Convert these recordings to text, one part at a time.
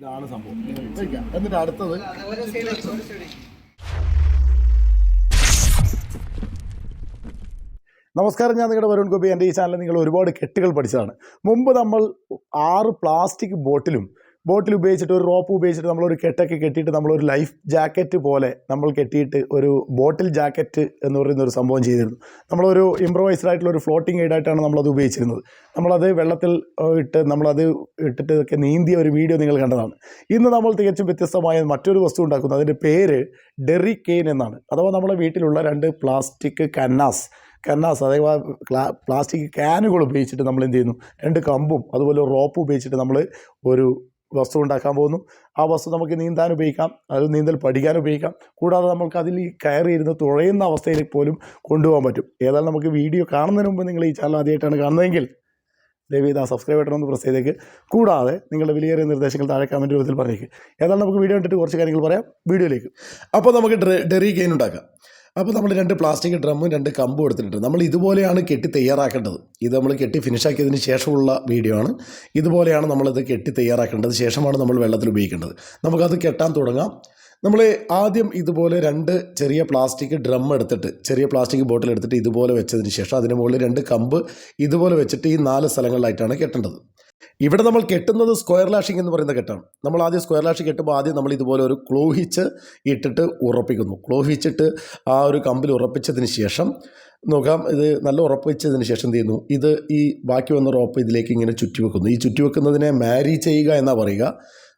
ഇതാണ് സംഭവം. എന്നിട്ട് അടുത്തത്. നമസ്കാരം ഞാൻ നിങ്ങളുടെ വരുൺ ഗോപി. എന്റെ ഈ ചാനലിൽ നിങ്ങൾ ഒരുപാട് കെട്ടുകൾ പഠിച്ചതാണ്. മുമ്പ് നമ്മൾ ആറ് പ്ലാസ്റ്റിക് ബോട്ടിലും ബോട്ടിൽ ഉപയോഗിച്ചിട്ട് ഒരു റോപ്പ് ഉപയോഗിച്ചിട്ട് നമ്മളൊരു കെട്ടൊക്കെ കെട്ടിയിട്ട് നമ്മളൊരു ലൈഫ് ജാക്കറ്റ് പോലെ നമ്മൾ കെട്ടിയിട്ട് ഒരു ബോട്ടിൽ ജാക്കറ്റ് എന്ന് പറയുന്ന ഒരു സംഭവം ചെയ്തിരുന്നു. നമ്മളൊരു ഇമ്പ്രവൈസ്ഡ് ആയിട്ടുള്ള ഒരു ഫ്ലോട്ടിംഗ് എയ്ഡായിട്ടാണ് നമ്മളത് ഉപയോഗിച്ചിരുന്നത്. നമ്മളത് വെള്ളത്തിൽ ഇട്ട് നമ്മളത് ഇട്ടിട്ട് ഒക്കെ നീന്തിയ ഒരു വീഡിയോ നിങ്ങൾ കണ്ടതാണ്. ഇന്ന് നമ്മൾ തികച്ചും വ്യത്യസ്തമായ മറ്റൊരു വസ്തു ഉണ്ടാക്കുന്നു. അതിന്റെ പേര് ഡെറി കെയിൻ എന്നാണ്. അഥവാ നമ്മുടെ വീട്ടിലുള്ള രണ്ട് പ്ലാസ്റ്റിക് കന്നാസ് കന്നാസ് അഥവാ പ്ലാസ്റ്റിക് ക്യാനുകൾ ഉപയോഗിച്ചിട്ട് നമ്മൾ എന്ത് ചെയ്യുന്നു? രണ്ട് കമ്പും അതുപോലെ റോപ്പ് ഉപയോഗിച്ചിട്ട് നമ്മൾ ഒരു വസ്തു ഉണ്ടാക്കാൻ പോകുന്നു. ആ വസ്തു നമുക്ക് നീന്താൻ ഉപയോഗിക്കാം. അത് നീന്തൽ പഠിക്കാൻ ഉപയോഗിക്കാം. കൂടാതെ നമുക്ക് അതിൽ ഈ കയറിയിരുന്ന് തുഴയുന്ന അവസ്ഥയിൽ പോലും കൊണ്ടുപോകാൻ പറ്റും. ഏതായാലും നമുക്ക് വീഡിയോ കാണുന്നതിന് മുമ്പ് നിങ്ങൾ ഈ ചാനൽ ആദ്യമായിട്ടാണ് കാണുന്നതെങ്കിൽ ദയവ് ചെയ്ത് ആ സബ്സ്ക്രൈബ് ബട്ടൺ ഒന്ന് പ്രസ് ചെയ്തേക്ക്. കൂടാതെ നിങ്ങളുടെ വിലയേറിയ നിർദ്ദേശങ്ങൾ താഴെ കമന്റ് രൂപത്തിൽ പറഞ്ഞേക്ക്. ഏതായാലും നമുക്ക് വീഡിയോ കണ്ടിട്ട് കുറച്ച് കാര്യങ്ങൾ പറയാം. വീഡിയോയിലേക്ക്. അപ്പോൾ നമുക്ക് ഡെറി ഗെയിൻ ഉണ്ടാക്കാം. അപ്പോൾ നമ്മൾ രണ്ട് പ്ലാസ്റ്റിക് ഡ്രമ്മും രണ്ട് കമ്പും എടുത്തിട്ടുണ്ട്. നമ്മൾ ഇതുപോലെയാണ് കെട്ടി തയ്യാറാക്കേണ്ടത്. ഇത് നമ്മൾ കെട്ടി ഫിനിഷ് ആക്കിയതിന് ശേഷമുള്ള വീഡിയോ ആണ്. ഇതുപോലെയാണ് നമ്മളിത് കെട്ടി തയ്യാറാക്കേണ്ടത്. ശേഷമാണ് നമ്മൾ വെള്ളത്തിൽ ഉപയോഗിക്കേണ്ടത്. നമുക്കത് കെട്ടാൻ തുടങ്ങാം. നമ്മൾ ആദ്യം ഇതുപോലെ രണ്ട് ചെറിയ പ്ലാസ്റ്റിക് ഡ്രം എടുത്തിട്ട് ചെറിയ പ്ലാസ്റ്റിക് ബോട്ടിൽ എടുത്തിട്ട് ഇതുപോലെ വെച്ചതിന് ശേഷം അതിന് മുകളിൽ രണ്ട് കമ്പ് ഇതുപോലെ വെച്ചിട്ട് ഈ നാല് സ്ഥലങ്ങളിലായിട്ടാണ് കെട്ടേണ്ടത്. ഇവിടെ നമ്മൾ കെട്ടുന്നത് സ്ക്വയർ ലാഷിംഗ് എന്ന് പറയുന്ന കെട്ടാണ്. നമ്മൾ ആദ്യം സ്ക്വയർ ലാഷ് കെട്ടുമ്പോൾ ആദ്യം നമ്മൾ ഇതുപോലെ ഒരു ക്ലോഹിച്ച് ഇട്ടിട്ട് ഉറപ്പിക്കുന്നു. ക്ലോഹിച്ചിട്ട് ആ ഒരു കമ്പിൽ ഉറപ്പിച്ചതിന് ശേഷം നോക്കാം ഇത് നല്ല ഉറപ്പിച്ചതിന് ശേഷം എന്ത് ചെയ്യുന്നു? ഇത് ഈ ബാക്കി വന്ന റോപ്പ് ഇതിലേക്ക് ഇങ്ങനെ ചുറ്റി വെക്കുന്നു ഈ ചുറ്റി വെക്കുന്നതിനെ മാരി ചെയ്യുക എന്നാ പറയുക.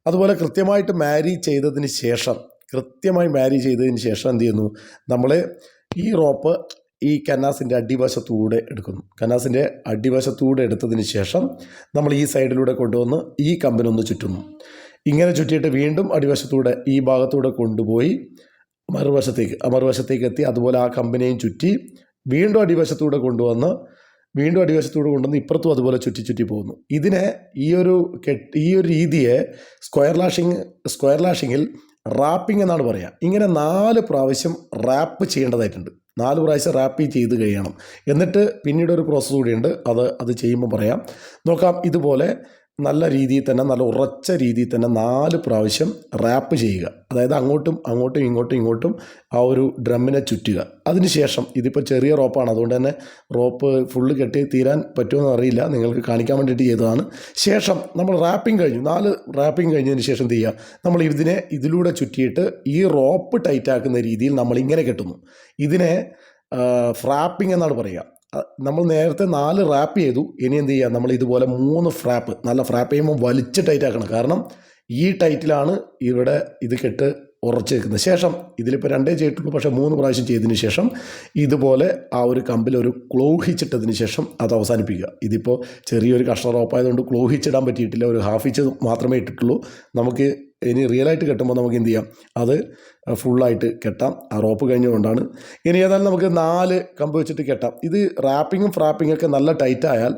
അതുപോലെ കൃത്യമായിട്ട് മാരി ചെയ്തതിന് ശേഷം കൃത്യമായി മാരി ചെയ്തതിന് ശേഷം എന്ത് ചെയ്യുന്നു? നമ്മൾ ഈ റോപ്പ് ഈ കനാസിന്റെ അടിവശത്തൂടെ എടുക്കുന്നു. കനാസിന്റെ അടിവശത്തൂടെ എടുത്തതിന് ശേഷം നമ്മൾ ഈ സൈഡിലൂടെ കൊണ്ടുവന്ന് ഈ കമ്പനൊന്ന് ചുറ്റുന്നു. ഇങ്ങനെ ചുറ്റിയിട്ട് വീണ്ടും അടിവശത്തൂടെ ഈ ഭാഗത്തൂടെ കൊണ്ടുപോയി മറുവശത്തേക്ക് മറുവശത്തേക്ക് എത്തി അതുപോലെ ആ കമ്പനിയും ചുറ്റി വീണ്ടും അടിവശത്തൂടെ കൊണ്ടുവന്ന് വീണ്ടും അടിവശത്തൂടെ കൊണ്ടുവന്ന് ഇപ്പുറത്തും അതുപോലെ ചുറ്റി ചുറ്റി പോകുന്നു. ഇതിനെ ഈ ഒരു കെട്ട് ഈ ഒരു രീതിയെ സ്ക്വയർ ലാഷിങ് സ്ക്വയർ ലാഷിങ്ങിൽ റാപ്പിംഗ് എന്നാണ് പറയുക ഇങ്ങനെ നാല് പ്രാവശ്യം റാപ്പ് ചെയ്യേണ്ടതായിട്ടുണ്ട്. നാല് പ്രാവശ്യം റാപ്പി ചെയ്ത് കഴിയണം. എന്നിട്ട് പിന്നീട് ഒരു പ്രോസസ്സ് കൂടിയുണ്ട്. അത് അത് ചെയ്യുമ്പോൾ പറയാം. നോക്കാം ഇതുപോലെ നല്ല രീതിയിൽ തന്നെ നല്ല ഉറച്ച രീതിയിൽ തന്നെ നാല് പ്രാവശ്യം റാപ്പ് ചെയ്യുക. അതായത് അങ്ങോട്ടും അങ്ങോട്ടും ഇങ്ങോട്ടും ഇങ്ങോട്ടും ആ ഒരു ഡ്രമ്മിനെ ചുറ്റുക. അതിനുശേഷം ഇതിപ്പോൾ ചെറിയ റോപ്പാണ് അതുകൊണ്ട് തന്നെ റോപ്പ് ഫുള്ള് കെട്ടി തീരാൻ പറ്റുമെന്ന് അറിയില്ല. നിങ്ങൾക്ക് കാണിക്കാൻ വേണ്ടിയിട്ട് ചെയ്തതാണ്. ശേഷം നമ്മൾ റാപ്പിംഗ് കഴിഞ്ഞു. നാല് റാപ്പിംഗ് കഴിഞ്ഞതിന് ശേഷം എന്ത് ചെയ്യുക? നമ്മൾ ഇതിനെ ഇതിലൂടെ ചുറ്റിയിട്ട് ഈ റോപ്പ് ടൈറ്റാക്കുന്ന രീതിയിൽ നമ്മൾ ഇങ്ങനെ കെട്ടുന്നു. ഇതിനെ ഫ്രാപ്പിംഗ് എന്നാണ് പറയുക. നമ്മൾ നേരത്തെ നാല് റാപ്പ് ചെയ്തു. ഇനി എന്ത് ചെയ്യുക നമ്മൾ ഇതുപോലെ മൂന്ന് ഫ്രാപ്പ് നല്ല ഫ്രാപ്പ് ചെയ്യുമ്പോൾ വലിച്ച് ടൈറ്റ് ആക്കണം. കാരണം ഈ ടൈറ്റിലാണ് ഇവിടെ ഇത് കെട്ട് ഉറച്ച് നിൽക്കുന്നത് ശേഷം ഇതിലിപ്പോൾ രണ്ടേ ചെയ്തിട്ടുള്ളൂ പക്ഷേ മൂന്ന് പ്രാവശ്യം ചെയ്തതിന് ശേഷം ഇതുപോലെ ആ ഒരു കമ്പിൽ ഒരു ക്ലോഹിച്ചിട്ടതിന് ശേഷം അത് അവസാനിപ്പിക്കുക. ഇതിപ്പോൾ ചെറിയൊരു കഷ്ണ റോപ്പായതുകൊണ്ട് ക്ലോ ഹിച്ചിടാൻ പറ്റിയിട്ടില്ല. ഒരു ഹാഫ് ഇച്ച് മാത്രമേ ഇട്ടിട്ടുള്ളൂ. നമുക്ക് ഇനി റിയലായിട്ട് കെട്ടുമ്പോൾ നമുക്ക് എന്ത് ചെയ്യാം? അത് ഫുള്ളായിട്ട് കെട്ടാം. ആ റോപ്പ് കഴിഞ്ഞുകൊണ്ടാണ്. ഇനി ഏതായാലും നമുക്ക് നാല് കമ്പ് വെച്ചിട്ട് കെട്ടാം. ഇത് റാപ്പിങ്ങും ഫ്രാപ്പിങ്ങും ഒക്കെ നല്ല ടൈറ്റായാൽ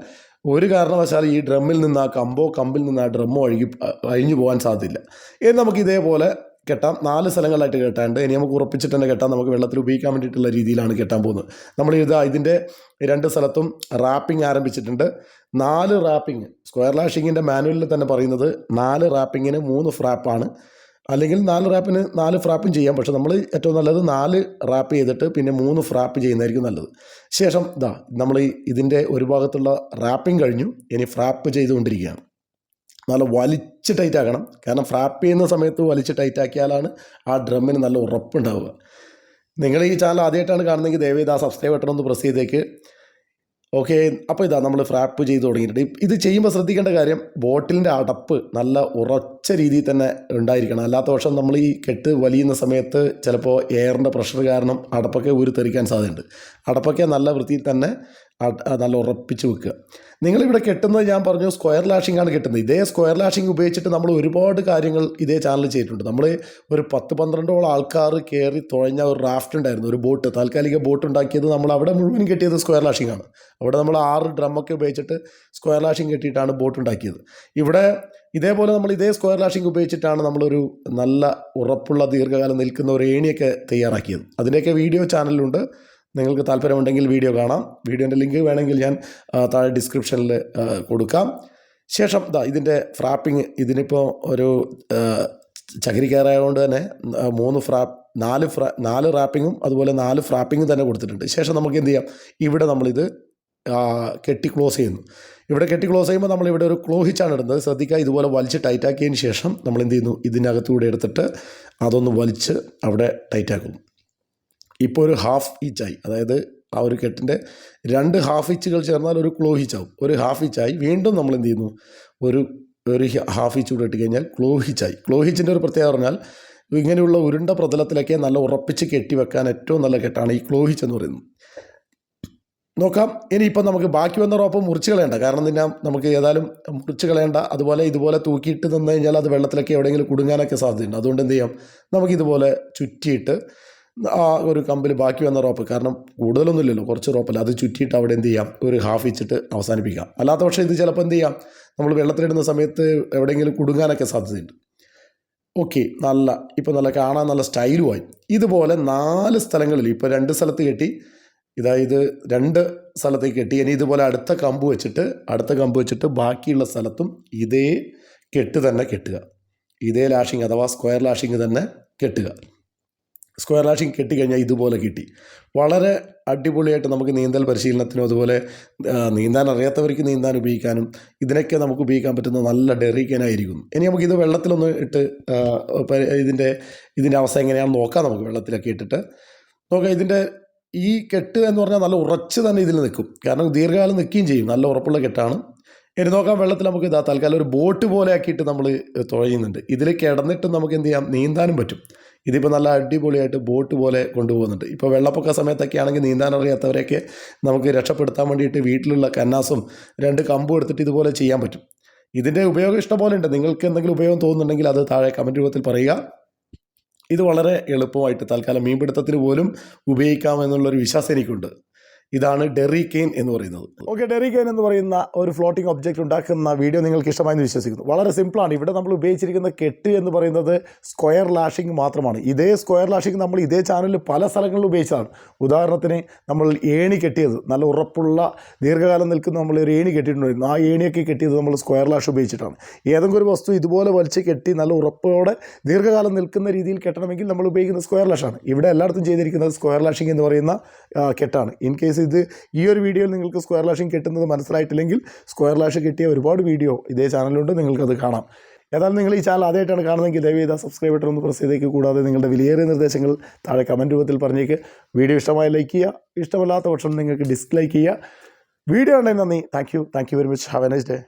ഒരു കാരണവശാലും ഈ ഡ്രമ്മിൽ നിന്ന് ആ കമ്പോ കമ്പിൽ നിന്ന് ആ ഡ്രമ്മോ അഴുകി അഴിഞ്ഞു പോകാൻ സാധ്യതയില്ല. ഇനി നമുക്ക് ഇതേപോലെ കെട്ടാം. നാല് സ്ഥലങ്ങളിലായിട്ട് കെട്ടാണ്ട് ഇനി നമുക്ക് ഉറപ്പിച്ചിട്ട് തന്നെ കെട്ടാം. നമുക്ക് വെള്ളത്തിൽ ഉപയോഗിക്കാൻ വേണ്ടിയിട്ടുള്ള രീതിയിലാണ് കെട്ടാൻ പോകുന്നത്. നമ്മൾ ഇത് ഇതിന്റെ രണ്ട് സ്ഥലത്തും റാപ്പിംഗ് ആരംഭിച്ചിട്ടുണ്ട്. നാല് റാപ്പിംഗ് സ്ക്വയർ ലാഷിങ്ങിന്റെ മാനുവലിൽ തന്നെ പറയുന്നത് നാല് റാപ്പിങ്ങിന് മൂന്ന് ഫ്രാപ്പാണ് അല്ലെങ്കിൽ നാല് റാപ്പിന് നാല് ഫ്രാപ്പും ചെയ്യാം. പക്ഷെ നമ്മൾ ഏറ്റവും നല്ലത് നാല് റാപ്പ് ചെയ്തിട്ട് പിന്നെ മൂന്ന് ഫ്രാപ്പ് ചെയ്യുന്നതായിരിക്കും നല്ലത്. ശേഷം ഇതാ നമ്മൾ ഇതിന്റെ ഒരു ഭാഗത്തുള്ള റാപ്പിംഗ് കഴിഞ്ഞു. ഇനി ഫ്രാപ്പ് ചെയ്തുകൊണ്ടിരിക്കുകയാണ്. നല്ല വലിച്ച് ടൈറ്റ് ആക്കണം. കാരണം ഫ്രാപ്പ് ചെയ്യുന്ന സമയത്ത് വലിച്ച് ടൈറ്റ് ആക്കിയാലാണ് ആ ഡ്രമ്മിന് നല്ല ഉറപ്പുണ്ടാവുക. നിങ്ങൾ ഈ ചാനൽ ആദ്യമായിട്ടാണ് കാണുന്നതെങ്കിൽ ദയവേത് ആ സബ്സ്ക്രൈബ് ബട്ടൺ ഒന്ന് പ്രസ് ചെയ്തേക്ക്. ഓക്കെ അപ്പോൾ ഇതാ നമ്മൾ ഫ്രാപ്പ് ചെയ്ത് തുടങ്ങിയിട്ടുണ്ട്. ഇത് ചെയ്യുമ്പോൾ ശ്രദ്ധിക്കേണ്ട കാര്യം ബോട്ടിലിന്റെ അടപ്പ് നല്ല ഉറച്ച രീതിയിൽ തന്നെ ഉണ്ടായിരിക്കണം. അല്ലാത്ത പക്ഷം നമ്മൾ ഈ കെട്ട് വലിയുന്ന സമയത്ത് ചിലപ്പോൾ എയറിന്റെ പ്രഷർ കാരണം അടപ്പൊക്കെ ഊരിത്തെറിക്കാൻ സാധ്യതയുണ്ട്. അടപ്പൊക്കെ നല്ല വൃത്തിയിൽ തന്നെ നല്ല ഉറപ്പിച്ച് വെക്കുക. നിങ്ങളിവിടെ കെട്ടുന്നത് ഞാൻ പറഞ്ഞു സ്ക്വയർ ലാഷിംഗ് ആണ് കെട്ടുന്നത്. ഇതേ സ്ക്വയർ ലാഷിംഗ് ഉപയോഗിച്ചിട്ട് നമ്മൾ ഒരുപാട് കാര്യങ്ങൾ ഇതേ ചാനൽ ചെയ്തിട്ടുണ്ട്. നമ്മൾ ഒരു പത്ത് പന്ത്രണ്ടോളം ആൾക്കാർ കയറി തുഴഞ്ഞ ഒരു റാഫ്റ്റ് ഉണ്ടായിരുന്നു. ഒരു ബോട്ട് താൽക്കാലിക ബോട്ട് ഉണ്ടാക്കിയത് നമ്മൾ അവിടെ മുഴുവൻ കെട്ടിയത് സ്ക്വയർ ലാഷിംഗ് ആണ്. അവിടെ നമ്മൾ ആറ് ഡ്രമ്മൊക്കെ ഉപയോഗിച്ചിട്ട് സ്ക്വയർ ലാഷിംഗ് കെട്ടിയിട്ടാണ് ബോട്ട് ഉണ്ടാക്കിയത്. ഇവിടെ ഇതേപോലെ നമ്മൾ ഇതേ സ്ക്വയർ ലാഷിംഗ് ഉപയോഗിച്ചിട്ടാണ് നമ്മളൊരു നല്ല ഉറപ്പുള്ള ദീർഘകാലം നിൽക്കുന്ന ഒരു ഏണിയൊക്കെ തയ്യാറാക്കിയത്. അതിന്റെയൊക്കെ വീഡിയോ ചാനലിലുണ്ട് നിങ്ങൾക്ക് താല്പര്യമുണ്ടെങ്കിൽ വീഡിയോ കാണാം. വീഡിയോന്റെ ലിങ്ക് വേണമെങ്കിൽ ഞാൻ താഴെ ഡിസ്ക്രിപ്ഷനിൽ കൊടുക്കാം. ശേഷം ഇതാ ഇതിന്റെ ഫ്രാപ്പിംഗ് ഇതിനിപ്പോൾ ഒരു ചകിരിക്കയറായതുകൊണ്ട് തന്നെ മൂന്ന് ഫ്രാ നാല് ഫ്രാ നാല് റാപ്പിങ്ങും അതുപോലെ നാല് ഫ്രാപ്പിങ്ങും തന്നെ കൊടുത്തിട്ടുണ്ട്. ശേഷം നമുക്ക് എന്ത് ചെയ്യാം? ഇവിടെ നമ്മളിത് കെട്ടി ക്ലോസ് ചെയ്യുന്നു. ഇവിടെ കെട്ടി ക്ലോസ് ചെയ്യുമ്പോൾ നമ്മൾ ഇവിടെ ഒരു ക്ലോഹിച്ചാണ് ഇടുന്നത്. ശ്രദ്ധിക്കുക ഇതുപോലെ വലിച്ച് ടൈറ്റാക്കിയതിന് ശേഷം നമ്മൾ എന്ത് ചെയ്യുന്നു? ഇതിനകത്തൂടെ എടുത്തിട്ട് അതൊന്ന് വലിച്ച് അവിടെ ടൈറ്റാക്കുന്നു. ഇപ്പോൾ ഒരു ഹാഫ് ഇച്ചായി അതായത് ആ ഒരു കെട്ടിന്റെ രണ്ട് ഹാഫ് ഇച്ചുകൾ ചേർന്നാൽ ഒരു ക്ലോ ഹിച്ചാവും ഒരു ഹാഫ് ഇച്ചായി വീണ്ടും നമ്മൾ എന്ത് ചെയ്യുന്നു? ഒരു ഒരു ഹാഫ് ഇച്ച് കൂടെ ഇട്ട് കഴിഞ്ഞാൽ ക്ലോ ഹിച്ചായി ക്ലോ ഹിച്ചിന്റെ ഒരു പ്രത്യേകത പറഞ്ഞാൽ ഇങ്ങനെയുള്ള ഉരുണ്ട പ്രതലത്തിലൊക്കെ നല്ല ഉറപ്പിച്ച് കെട്ടി വെക്കാൻ ഏറ്റവും നല്ല കെട്ടാണ് ഈ ക്ലോ ഹിച്ച് എന്ന് പറയുന്നത്. നോക്കാം. ഇനി ഇനിയിപ്പം നമുക്ക് ബാക്കി വന്ന റോപ്പ് മുറിച്ച് കളയണ്ട. കാരണം തന്നെ നമുക്ക് ഏതായാലും മുറിച്ച് കളയണ്ട. അതുപോലെ ഇതുപോലെ തൂക്കിയിട്ട് നിന്ന് കഴിഞ്ഞാൽ അത് വെള്ളത്തിലൊക്കെ എവിടെയെങ്കിലും കുടുങ്ങാനൊക്കെ സാധ്യതയുണ്ട്. അതുകൊണ്ട് എന്ത് ചെയ്യാം? നമുക്കിതുപോലെ ചുറ്റിയിട്ട് ആ ഒരു കമ്പിൽ ബാക്കി വന്ന റോപ്പ്. കാരണം കൂടുതലൊന്നുമില്ലല്ലോ കുറച്ച് റോപ്പല്ല. അത് ചുറ്റിയിട്ട് അവിടെ എന്ത് ചെയ്യാം? ഒരു ഹാഫ് ഇച്ചിട്ട് അവസാനിപ്പിക്കാം. അല്ലാത്ത പക്ഷേ ഇത് ചിലപ്പോൾ എന്ത് ചെയ്യാം? നമ്മൾ വെള്ളത്തിലിടുന്ന സമയത്ത് എവിടെയെങ്കിലും കുടുങ്ങാനൊക്കെ സാധ്യതയുണ്ട്. ഓക്കെ നല്ല ഇപ്പോൾ നല്ല കാണാൻ നല്ല സ്റ്റൈലുമായി ഇതുപോലെ നാല് സ്ഥലങ്ങളിൽ ഇപ്പോൾ രണ്ട് സ്ഥലത്ത് കെട്ടി ഇതായത് രണ്ട് സ്ഥലത്തേക്ക് കെട്ടി. ഇനി ഇതുപോലെ അടുത്ത കമ്പ് വെച്ചിട്ട് അടുത്ത കമ്പ് വെച്ചിട്ട് ബാക്കിയുള്ള സ്ഥലത്തും ഇതേ കെട്ട് തന്നെ കെട്ടുക. ഇതേ ലാഷിങ് അഥവാ സ്ക്വയർ ലാഷിങ് തന്നെ കെട്ടുക. സ്ക്വയർ ലാഷിങ് കെട്ടിക്കഴിഞ്ഞാൽ ഇതുപോലെ കിട്ടി. വളരെ അടിപൊളിയായിട്ട് നമുക്ക് നീന്തൽ പരിശീലനത്തിനും അതുപോലെ നീന്താൻ അറിയാത്തവർക്ക് നീന്താൻ ഉപയോഗിക്കാനും ഇതിനൊക്കെ നമുക്ക് ഉപയോഗിക്കാൻ പറ്റുന്ന നല്ല ഡെറിക്കനായിരിക്കും ഇനി നമുക്കിത് വെള്ളത്തിലൊന്ന് ഇട്ട് ഇതിന്റെ ഇതിന്റെ അവസ്ഥ എങ്ങനെയാണെന്ന് നോക്കാം നമുക്ക് വെള്ളത്തിലൊക്കെ ഇട്ടിട്ട്. നോക്കാം ഇതിന്റെ ഈ കെട്ട് എന്ന് പറഞ്ഞാൽ നല്ല ഉറച്ച് തന്നെ ഇതിൽ നിൽക്കും. കാരണം ദീർഘകാലം നിൽക്കുകയും ചെയ്യും. നല്ല ഉറപ്പുള്ള കെട്ടാണ്. ഇനി നോക്കാം വെള്ളത്തിൽ നമുക്ക് ഇതാ തൽക്കാലം ഒരു ബോട്ട് പോലെ ആക്കിയിട്ട് നമ്മൾ തുഴയുന്നുണ്ട്. ഇതിൽ കിടന്നിട്ട് നമുക്ക് എന്ത് ചെയ്യാം? നീന്താനും പറ്റും. ഇതിപ്പോൾ നല്ല അടിപൊളിയായിട്ട് ബോട്ട് പോലെ കൊണ്ടുപോകുന്നുണ്ട്. ഇപ്പോൾ വെള്ളപ്പൊക്ക സമയത്തൊക്കെ ആണെങ്കിൽ നീന്താൻ അറിയാത്തവരെയൊക്കെ നമുക്ക് രക്ഷപ്പെടുത്താൻ വേണ്ടിയിട്ട് വീട്ടിലുള്ള കന്നാസും രണ്ട് കമ്പും എടുത്തിട്ട് ഇതുപോലെ ചെയ്യാൻ പറ്റും. ഇതിന്റെ ഉപയോഗം ഇഷ്ടംപോലെ ഉണ്ട്. നിങ്ങൾക്ക് എന്തെങ്കിലും ഉപയോഗം തോന്നുന്നുണ്ടെങ്കിൽ അത് താഴെ കമന്റ് രൂപത്തിൽ പറയുക. ഇത് വളരെ എളുപ്പമായിട്ട് തൽക്കാലം മീൻപിടുത്തത്തിന് പോലും ഉപയോഗിക്കാമെന്നുള്ളൊരു വിശ്വാസം എനിക്കുണ്ട്. ഇതാണ് ഡെറി കെയിൻ എന്ന് പറയുന്നത്. ഓക്കെ ഡെറി കെയിൻ എന്ന് പറയുന്ന ഒരു ഫ്ലോട്ടിംഗ് ഒബ്ജക്റ്റ് ഉണ്ടാക്കുന്ന വീഡിയോ നിങ്ങൾക്ക് ഇഷ്ടമായെന്ന് വിശ്വസിക്കുന്നു. വളരെ സിമ്പിളാണ്. ഇവിടെ നമ്മൾ ഉപയോഗിച്ചിരിക്കുന്ന കെട്ട് എന്ന് പറയുന്നത് സ്ക്വയർ ലാഷിംഗ് മാത്രമാണ്. ഇതേ സ്ക്വയർ ലാഷിംഗ് നമ്മൾ ഇതേ ചാനലിൽ പല സ്ഥലങ്ങളിലും ഉപയോഗിച്ചതാണ്. ഉദാഹരണത്തിന് നമ്മൾ ഏണി കെട്ടിയത് നല്ല ഉറപ്പുള്ള ദീർഘകാലം നിൽക്കുന്ന നമ്മൾ ഒരു ഏണി കെട്ടിയിട്ടുണ്ടായിരുന്നു. ആ ഏണിയൊക്കെ കെട്ടിയത് നമ്മൾ സ്ക്വയർ ലാഷ് ഉപയോഗിച്ചിട്ടാണ്. ഏതെങ്കിലും ഒരു വസ്തു ഇതുപോലെ വലിച്ച് കെട്ടി നല്ല ഉറപ്പോടെ ദീർഘകാലം നിൽക്കുന്ന രീതിയിൽ കെട്ടണമെങ്കിൽ നമ്മൾ ഉപയോഗിക്കുന്ന സ്ക്വയർ ലാഷാണ്. ഇവിടെ എല്ലായിടത്തും ചെയ്തിരിക്കുന്നത് സ്ക്വയർ ലാഷിംഗ് എന്ന് പറയുന്ന കെട്ടാണ്. ഇൻ കേസ് ഇത് ഈ ഒരു വീഡിയോയിൽ നിങ്ങൾക്ക് സ്ക്വയർ ലാഷിംഗ് കിട്ടുന്നത് മനസ്സിലായിട്ടില്ലെങ്കിൽ സ്ക്വയർ ലാഷ് കിട്ടിയ ഒരുപാട് വീഡിയോ ഇതേ ചാനലുണ്ട് നിങ്ങൾക്കത് കാണാം. ഏതായാലും നിങ്ങൾ ഈ ചാനൽ ആദ്യമായിട്ടാണ് കാണുന്നതെങ്കിൽ ദയവ് ചെയ്താൽ സബ്സ്ക്രൈബ് ബട്ടൺ ഒന്ന് പ്രസ് ചെയ്തേക്ക്. കൂടാതെ നിങ്ങളുടെ വിലയേറിയ നിർദ്ദേശങ്ങൾ താഴെ കമന്റ് രൂപത്തിൽ പറഞ്ഞേക്ക്. വീഡിയോ ഇഷ്ടമായി ലൈക്ക് ചെയ്യുക ഇഷ്ടമല്ലാത്ത പക്ഷം നിങ്ങൾക്ക് ഡിസ്ലൈക്ക് ചെയ്യുക. വീഡിയോ ഉണ്ടെങ്കിൽ നന്ദി. Thank you thank you very much have a nice day